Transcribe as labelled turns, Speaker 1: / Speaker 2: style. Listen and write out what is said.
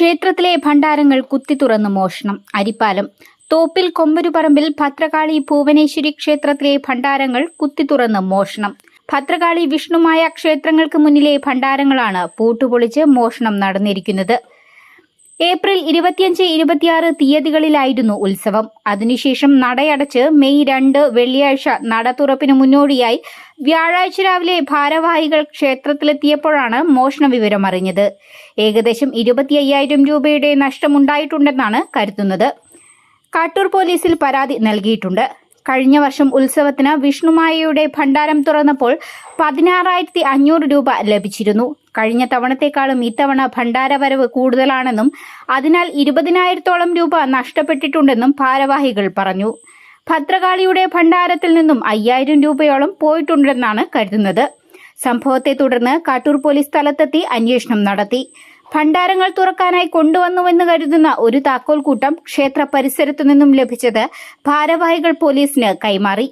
Speaker 1: ക്ഷേത്രത്തിലെ ഭണ്ഡാരങ്ങൾ കുത്തിത്തുറന്ന് മോഷണം. അരിപ്പാലം. തോപ്പിൽ കൊമ്പരുപറമ്പിൽ ഭദ്രകാളി ഭുവനേശ്വരി ക്ഷേത്രത്തിലെ ഭണ്ഡാരങ്ങൾ കുത്തിത്തുറന്ന് മോഷണം. ഭദ്രകാളി വിഷ്ണുമായ ക്ഷേത്രങ്ങൾക്ക് മുന്നിലെ ഭണ്ഡാരങ്ങളാണ് പൂട്ടുപൊളിച്ച് മോഷണം നടന്നിരിക്കുന്നത്. ഏപ്രിൽ ഇരുപത്തിയഞ്ച് ഇരുപത്തിയാറ് തീയതികളിലായിരുന്നു ഉത്സവം. അതിനുശേഷം നടയടച്ച് മെയ് രണ്ട് വെള്ളിയാഴ്ച നട തുറപ്പിന് മുന്നോടിയായി വ്യാഴാഴ്ച രാവിലെ ഭാരവാഹികൾ ക്ഷേത്രത്തിലെത്തിയപ്പോഴാണ് മോഷണ വിവരം അറിഞ്ഞത്. ഏകദേശം ഇരുപത്തി അയ്യായിരം രൂപയുടെ നഷ്ടമുണ്ടായിട്ടുണ്ടെന്നാണ് കരുതുന്നത്. കാട്ടൂർ പോലീസിൽ പരാതി നൽകിയിട്ടുണ്ട്. കഴിഞ്ഞ വർഷം ഉത്സവത്തിന് വിഷ്ണുമായയുടെ ഭണ്ഡാരം തുറന്നപ്പോൾ പതിനാറായിരത്തി അഞ്ഞൂറ് രൂപ ലഭിച്ചിരുന്നു. കഴിഞ്ഞ തവണത്തെക്കാളും ഇത്തവണ ഭണ്ഡാരവരവ് കൂടുതലാണെന്നും അതിനാൽ ഇരുപതിനായിരത്തോളം രൂപ നഷ്ടപ്പെട്ടിട്ടുണ്ടെന്നും ഭാരവാഹികൾ പറഞ്ഞു. ഭദ്രകാളിയുടെ ഭണ്ഡാരത്തിൽ നിന്നും അയ്യായിരം രൂപയോളം പോയിട്ടുണ്ടെന്നാണ് കരുതുന്നത്. സംഭവത്തെ തുടർന്ന് കാട്ടൂർ പോലീസ് സ്ഥലത്തെത്തി അന്വേഷണം നടത്തി. ഭണ്ഡാരങ്ങൾ തുറക്കാനായി കൊണ്ടുവന്നുവെന്ന് കരുതുന്ന ഒരു താക്കോൽ കൂട്ടം ക്ഷേത്ര പരിസരത്തു നിന്നും ലഭിച്ചത് ഭാരവാഹികൾ പോലീസിന് കൈമാറി.